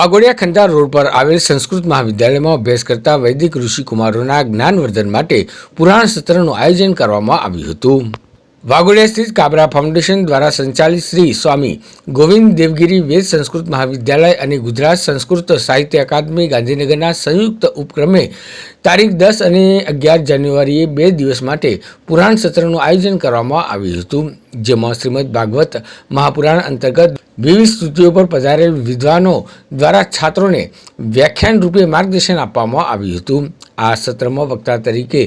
Waghodia ખંડાર road પર આવેલ સંસ્કૃત મહાવિદ્યાલયમાં અભ્યાસ કરતા વૈદિક ઋષિકુમારોના જ્ઞાનવર્ધન માટે પુરાણ સત્રનું આયોજન કરવામાં આવ્યું હતું. વાઘોડિયા સ્થિત કાબરા ફાઉન્ડેશન દ્વારા સંચાલિત શ્રી સ્વામી ગોવિંદ દેવગીરી વેદ સંસ્કૃત મહાવિદ્યાલય અને ગુજરાત સંસ્કૃત સાહિત્ય અકાદમી ગાંધીનગરના સંયુક્ત ઉપક્રમે તારીખ દસ અને અગિયાર જાન્યુઆરીએ બે દિવસ માટે પુરાણ સત્રનું આયોજન કરવામાં આવ્યું હતું, જેમાં શ્રીમદ ભાગવત મહાપુરાણ અંતર્ગત વિવિધ સ્તુતિઓ પર પધારેલ વિદ્વાનો દ્વારા છાત્રોને વ્યાખ્યાન રૂપે માર્ગદર્શન આપવામાં આવ્યું હતું. આ સત્રમાં વક્તા તરીકે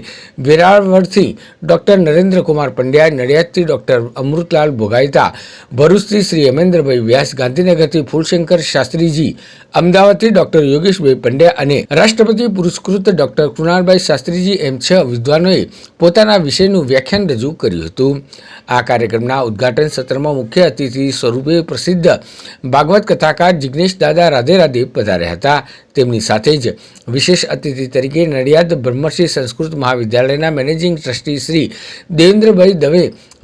વેરાવળથી ડૉક્ટર નરેન્દ્રકુમાર પંડ્યા નડિયાદથી ડૉક્ટર અમૃતલાલ ભોગાઈતા, ભરૂચથી શ્રી હેમેન્દ્રભાઈ વ્યાસ, ગાંધીનગરથી ફૂલશંકર શાસ્ત્રીજી, અમદાવાદથી ડૉક્ટર યોગેશભાઈ પંડ્યા અને રાષ્ટ્રપતિ પુરસ્કૃત ડૉક્ટર કૃણાલભાઈ શાસ્ત્રીજી એમ છ વિદ્વાનોએ પોતાના વિષયનું વ્યાખ્યાન રજૂ કર્યું હતું. આ કાર્યક્રમના ઉદ્ઘાટન સત્રમાં મુખ્ય અતિથિ સ્વરૂપે પ્રસિદ્ધ ભાગવત કથાકાર જિગ્નેશ દાદા રાધે રાધે પધાર્યા હતા. તેમની સાથે જ વિશેષ અતિથિ તરીકે નડિયાદ બ્રહ્મશ્રી સંસ્કૃત મહાવિદ્યાલયના મેનેજિંગ ટ્રસ્ટી શ્રી દેવેન્દ્રભાઈ દવે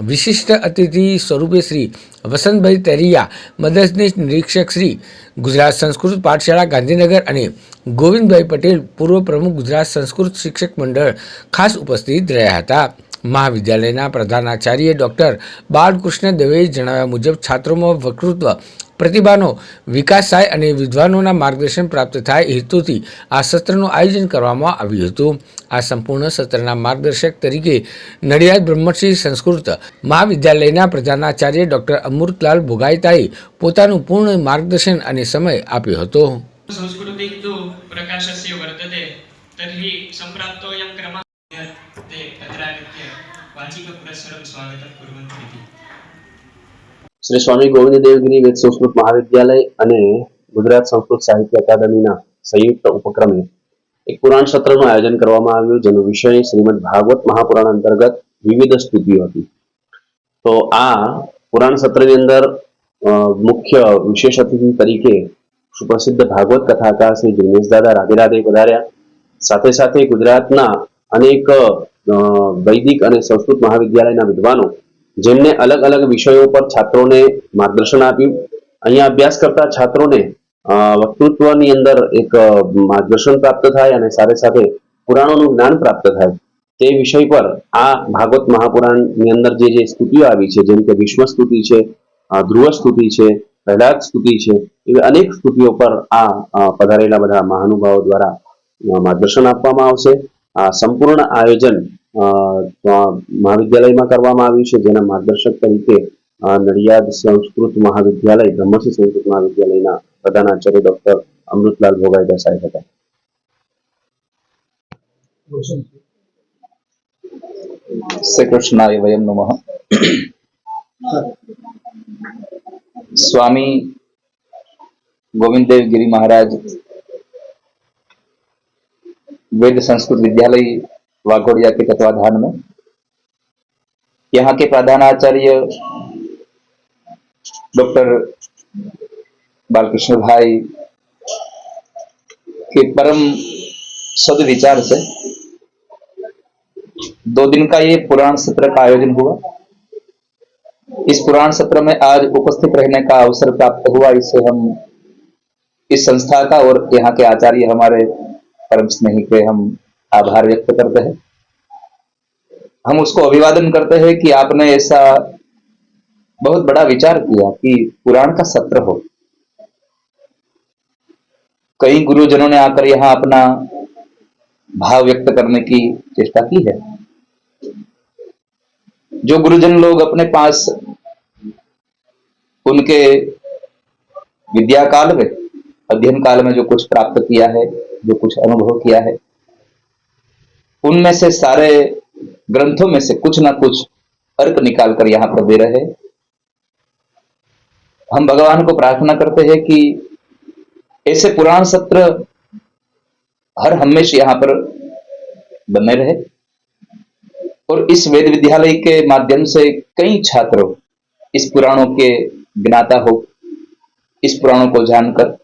વિશિષ્ટ અતિથિ સ્વરૂપે શ્રી વસંતભાઈ તેરિયા, મદદનીશ નિરીક્ષક શ્રી ગુજરાત સંસ્કૃત પાઠશાળા ગાંધીનગર અને ગોવિંદભાઈ પટેલ પૂર્વ પ્રમુખ ગુજરાત સંસ્કૃત શિક્ષક મંડળ ખાસ ઉપસ્થિત રહ્યા હતા. મહાવિદ્યાલયના પ્રધાનાચાર્ય ડૉક્ટર બાળકૃષ્ણ દવેએ જણાવ્યા મુજબ, છાત્રોમાં વકૃત્વ પ્રતિભાનો વિકાસ થાય અને વિદ્વાનોના માર્ગદર્શન પ્રાપ્ત થાય હેતુથી આ સત્રનું આયોજન કરવામાં આવ્યું હતું. આ સંપૂર્ણ સત્રના માર્ગદર્શક તરીકે નડિયાદ બ્રહ્મસિંહ સંસ્કૃત મહાવિદ્યાલયના પ્રધાનાચાર્ય ડૉક્ટર અમૃતલાલ ભોગાઈતાએ પોતાનું પૂર્ણ માર્ગદર્શન અને સમય આપ્યો હતો. સંસ્કૃતિક શ્રી સ્વામી ગોવિંદ વેદ સંસ્કૃત મહાવિદ્યાલય અને ગુજરાત સંસ્કૃત સાહિત્ય અકાદમીના સંયુક્ત ઉપક્રમે એક પુરાણ સત્રનું આયોજન કરવામાં આવ્યું, જેનો વિષય શ્રીમદ ભાગવત મહાપુરાણ અંતર્ગત વિવિધ સ્તુતિઓ હતી. તો આ પુરાણ સત્રની અંદર મુખ્ય વિશેષ અતિથિ તરીકે સુપ્રસિદ્ધ ભાગવત કથાકાર શ્રી દિનેશ દાદા રાધે રાધે પધાર્યા. સાથે સાથે ગુજરાતના અનેક વૈદિક અને સંસ્કૃત મહાવિદ્યાલયના વિદ્વાનો જેમને અલગ અલગ વિષયો પર છાત્રોને માર્ગદર્શન આપ્યું. અહીંયા અભ્યાસ કરતા છાત્રોને વક્તૃત્વની અંદર એક માર્ગદર્શન પ્રાપ્ત થાય અને સાથે સાથે પુરાણોનું જ્ઞાન પ્રાપ્ત થાય. તે વિષય પર આ ભાગવત મહાપુરાણની અંદર જે જે સ્તુતિઓ આવી છે, જેમ કે વિશ્વ સ્તુતિ છે ધ્રુવ સ્તુતિ છે, પ્રહલાદ સ્તુતિ છે, એવી અનેક સ્તુતિઓ પર આ પધારેલા બધા મહાનુભાવો દ્વારા માર્ગદર્શન આપવામાં આવશે. આ સંપૂર્ણ આયોજન મહાવિદ્યાલયમાં કરવામાં આવ્યું છે, જેના માર્ગદર્શક તરીકે નડિયાદ સંસ્કૃત મહાવિદ્યાલય, બ્રહ્મસિંહ સંસ્કૃત મહાવિદ્યાલયના પ્રધાન આચાર્ય ડોક્ટર અમૃતલાલ ભોગાઈદા સાહેબ હતા. શ્રી કૃષ્ણાય વયમ નમઃ. સ્વામી ગોવિંદદેવ ગિરી મહારાજ વેદ સંસ્કૃત વિદ્યાલય वाघोड़िया के तत्वाधान में। यहाँ के प्रधानाचार्य डॉक्टर बालकृष्ण भाई के परम सदविचार से दो दिन का ये पुराण सत्र का आयोजन हुआ। इस पुराण सत्र में आज उपस्थित रहने का अवसर प्राप्त हुआ इससे हम इस संस्था का और यहाँ के आचार्य हमारे परम स्नेही के हम आभार व्यक्त करते हैं। हम उसको अभिवादन करते हैं कि आपने ऐसा बहुत बड़ा विचार किया कि पुराण का सत्र हो। कई गुरुजनों ने आकर यहाँ अपना भाव व्यक्त करने की चेष्टा की है। जो गुरुजन लोग अपने पास उनके विद्या काल में, अध्ययन काल में जो कुछ प्राप्त किया है, जो कुछ अनुभव किया है उनमें से सारे ग्रंथों में से कुछ ना कुछ अर्क निकाल कर यहाँ पर दे रहे हम भगवान को प्रार्थना करते हैं कि ऐसे पुराण सत्र हर हमेशा यहाँ पर बने रहे। और इस वेद विद्यालय के माध्यम से कई छात्र, इस पुराणों के ज्ञाता हो, इस पुराणों को जानकर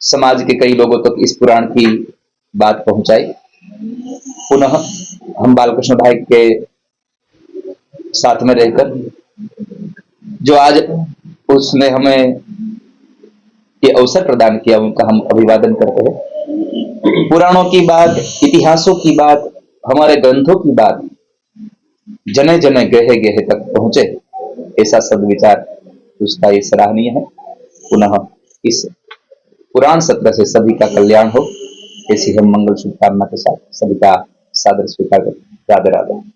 समाज के कई लोगों तक तो इस पुराण की बात पहुंचाई। पुनः हम बालकृष्ण भाई के साथ में रहकर, जो आज उसने हमें ये अवसर प्रदान किया, उनका हम अभिवादन करते हैं। पुराणों की बात, इतिहासों की बात, हमारे ग्रंथों की बात, जने जने गहे गहे तक पहुँचे, ऐसा सदविचार उसका ये सराहनीय है। पुनः इस पुराण सत्र से सभी का कल्याण हो। ऐसी हम मंगल शुभकामना के साथ सभी का सादर स्वीकार करते हैं। राधे राधे